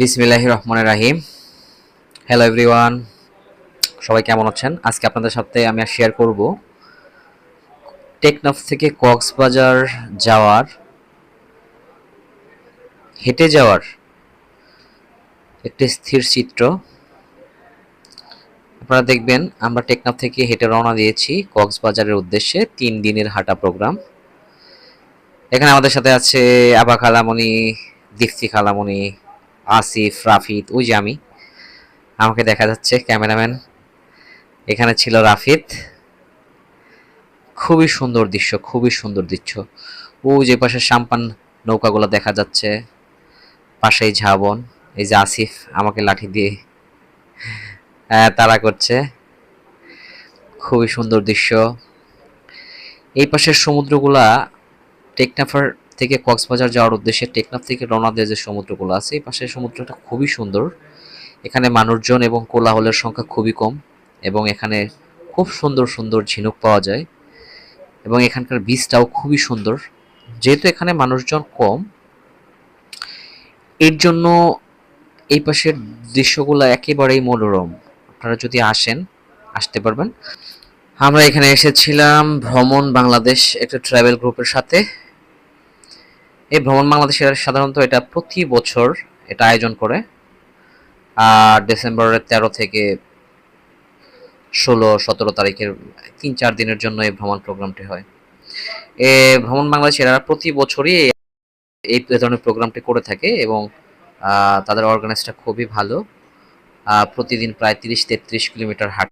বিসমিল্লাহ রহমান রাহিম। Hello everyone সবাই কেমন আছেন? আজকে আপনাদের সাথে আমি আর শেয়ার করব টেকনাফ থেকে কক্সবাজার যাওয়ার, হেঁটে যাওয়ার একটি স্থির চিত্র। আপনারা দেখবেন, আমরা টেকনাফ থেকে হেঁটে রওনা দিয়েছি কক্সবাজারের উদ্দেশ্যে, তিন দিনের হাঁটা প্রোগ্রাম। এখানে আমাদের সাথে আছে আবা খালামণি, দীপ্তি খালামণি আসিফ রাফিদ ওই যে আমি। আমাকে দেখা যাচ্ছে, ক্যামেরাম্যান। এখানে ছিল রাফিদ খুবই সুন্দর দৃশ্য, খুবই সুন্দর দৃশ্য। ও যে পাশে সাম্পান নৌকাগুলো দেখা যাচ্ছে, পাশেই ঝাবন। এই যে আসিফ আমাকে লাঠি দিয়ে তারা করছে। খুবই সুন্দর দৃশ্য। এই পাশের সমুদ্রগুলা টেকনাফার থেকে কক্সবাজার যাওয়ার উদ্দেশ্যে টেকনাফ থেকে রওনা দিয়ে যে সমুদ্রগুলো আছে, এই পাশের সমুদ্রটা খুবই সুন্দর। এখানে মানুষজন এবং কোলাহলের সংখ্যা খুবই কম এবং এখানে খুব সুন্দর সুন্দর ঝিনুক পাওয়া যায় এবং এখানকার বীজটাও খুবই সুন্দর। যেহেতু এখানে মানুষজন কম, এর জন্য এই পাশের দৃশ্যগুলো একেবারেই মনোরম। আপনারা যদি আসেন, আসতে পারবেন। আমরা এখানে এসেছিলাম ভ্রমণ বাংলাদেশ একটা ট্রাভেল গ্রুপের সাথে। এই ভ্রমণ বাংলাদেশের সাধারণত এটা প্রতি বছর এটা আয়োজন করে। আর ডিসেম্বরের তেরো থেকে ষোলো, সতেরো তারিখের তিন, চার দিনের জন্য এই ভ্রমণ প্রোগ্রামটি হয়। এ ভ্রমণ বাংলাদেশ এরা প্রতি বছরই এই ধরনের প্রোগ্রামটি করে থাকে এবং তাদের অর্গানাইজটা খুবই ভালো। প্রতিদিন প্রায় তিরিশ, তেত্রিশ কিলোমিটার হাঁট